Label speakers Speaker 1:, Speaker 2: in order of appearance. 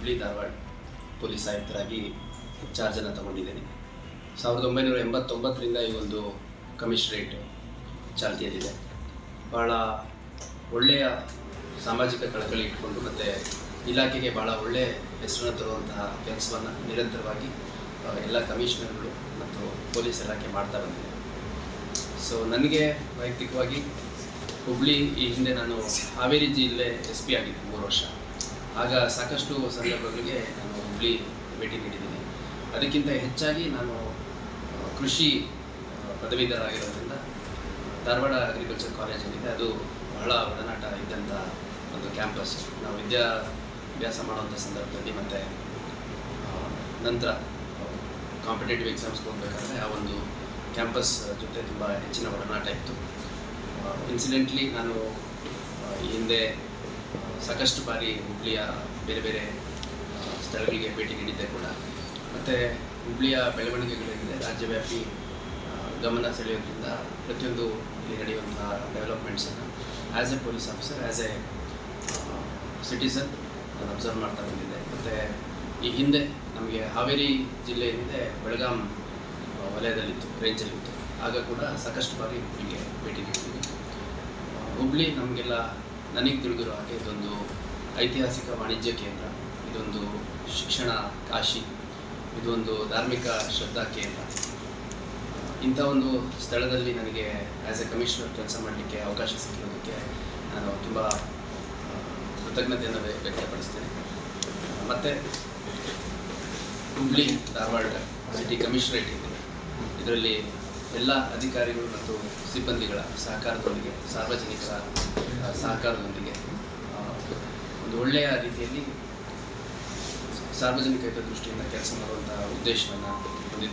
Speaker 1: Hubli Dharwad police ಆಯುಕ್ತರಾಗಿ ಚಾರ್ಜನ್ನು ತಗೊಂಡಿದ್ದೇನೆ. ಸಾವಿರದ ಒಂಬೈನೂರ ಎಂಬತ್ತೊಂಬತ್ತರಿಂದ ಈ ಒಂದು ಕಮಿಷನರೇಟ್ ಚಾಲ್ತಿಯಲ್ಲಿದೆ. ಭಾಳ ಒಳ್ಳೆಯ ಸಾಮಾಜಿಕ ಕಳಕಳಿ ಇಟ್ಕೊಂಡು ಮತ್ತು ಇಲಾಖೆಗೆ ಭಾಳ ಒಳ್ಳೆಯ ಹೆಸರನ್ನು ತರುವಂತಹ ಕೆಲಸವನ್ನು ನಿರಂತರವಾಗಿ ಎಲ್ಲ ಕಮಿಷನರ್ಗಳು ಮತ್ತು ಪೊಲೀಸ್ ಇಲಾಖೆ ಮಾಡ್ತಾ ಬಂದಿದೆ. ಸೊ ನನಗೆ ವೈಯಕ್ತಿಕವಾಗಿ ಹುಬ್ಳಿ ಈ ಹಿಂದೆ ನಾನು ಹಾವೇರಿ ಜಿಲ್ಲೆ ಎಸ್ ಪಿ ಆಗಿದ್ದೆ ಮೂರು ವರ್ಷ. ಆಗ ಸಾಕಷ್ಟು ಸಂದರ್ಭಗಳಿಗೆ ನಾನು ಹುಬ್ಳಿ ಭೇಟಿ ನೀಡಿದ್ದೀನಿ. ಅದಕ್ಕಿಂತ ಹೆಚ್ಚಾಗಿ ನಾನು ಕೃಷಿ ಪದವೀಧರ ಆಗಿರೋದ್ರಿಂದ ಧಾರವಾಡ ಅಗ್ರಿಕಲ್ಚರ್ ಕಾಲೇಜ್ ಏನಿದೆ ಅದು ಬಹಳ ಒಡನಾಟ ಇದ್ದಂಥ ಒಂದು ಕ್ಯಾಂಪಸ್. ನಾವು ವಿದ್ಯಾಭ್ಯಾಸ ಮಾಡುವಂಥ ಸಂದರ್ಭದಲ್ಲಿ ಮತ್ತು ನಂತರ ಕಾಂಪಿಟೇಟಿವ್ ಎಕ್ಸಾಮ್ಸ್ಗೆ ಹೋಗ್ಬೇಕಾದ್ರೆ ಆ ಒಂದು ಕ್ಯಾಂಪಸ್ ಜೊತೆ ತುಂಬ ಹೆಚ್ಚಿನ ಒಡನಾಟ ಇತ್ತು. ಇನ್ಸಿಡೆಂಟ್ಲಿ ನಾನು ಹಿಂದೆ ಸಾಕಷ್ಟು ಬಾರಿ ಹುಬ್ಳಿಯ ಬೇರೆ ಬೇರೆ ಸ್ಥಳಗಳಿಗೆ ಭೇಟಿ ನೀಡಿದ್ದೆ ಕೂಡ. ಮತ್ತು ಹುಬ್ಳಿಯ ಬೆಳವಣಿಗೆಗಳೇನಿದೆ ರಾಜ್ಯವ್ಯಾಪಿ ಗಮನ ಸೆಳೆಯೋದ್ರಿಂದ ಪ್ರತಿಯೊಂದು ಇಲ್ಲಿ ನಡೆಯುವಂತಹ ಡೆವಲಪ್ಮೆಂಟ್ಸನ್ನು as a police officer as a citizen ನಾನು ಅಬ್ಸರ್ವ್ ಮಾಡ್ತಾ ಬಂದಿದ್ದೆ. ಮತ್ತು ಈ ಹಿಂದೆ ನಮಗೆ ಹಾವೇರಿ ಜಿಲ್ಲೆ ಬೆಳಗಾಂ ವಲಯದಲ್ಲಿತ್ತು ರೇಂಜಲ್ಲಿತ್ತು ಆಗ ಕೂಡ ಸಾಕಷ್ಟು ಬಾರಿ ಹುಬ್ಳಿಗೆ ಭೇಟಿ ನೀಡಿದ್ದೀವಿ ಹುಬ್ಳಿ ನಮಗೆಲ್ಲ ನನಗೆ ತಿಳಿದಿರೋ ಹಾಗೆ ಇದೊಂದು ಐತಿಹಾಸಿಕ ವಾಣಿಜ್ಯ ಕೇಂದ್ರ, ಇದೊಂದು ಶಿಕ್ಷಣ ಕಾಶಿ, ಇದೊಂದು ಧಾರ್ಮಿಕ ಶ್ರದ್ಧಾ ಕೇಂದ್ರ. ಇಂಥ ಒಂದು ಸ್ಥಳದಲ್ಲಿ ನನಗೆ ಆ್ಯಸ್ ಎ ಕಮಿಷನರ್ ಕೆಲಸ ಮಾಡಲಿಕ್ಕೆ ಅವಕಾಶ ಸಿಕ್ಕಿರೋದಕ್ಕೆ ನಾನು ತುಂಬ ಕೃತಜ್ಞತೆಯನ್ನು ವ್ಯ- ವ್ಯಕ್ತಪಡಿಸ್ತೇನೆ. ಮತ್ತು ಹುಬ್ಳಿ, ಧಾರವಾಡ ಸಿಟಿ ಕಮಿಷನರೇಟ್ ಇದೆ. ಇದರಲ್ಲಿ ಎಲ್ಲ ಅಧಿಕಾರಿಗಳು ಮತ್ತು ಸಿಬ್ಬಂದಿಗಳ ಸಹಕಾರದೊಂದಿಗೆ ಸಾರ್ವಜನಿಕರ ಸಹಕಾರದೊಂದಿಗೆ ಒಂದು ಒಳ್ಳೆಯ ರೀತಿಯಲ್ಲಿ ಸಾರ್ವಜನಿಕ ಹಿತದೃಷ್ಟಿಯಿಂದ ಕೆಲಸ ಮಾಡುವಂತಹ ಉದ್ದೇಶವನ್ನು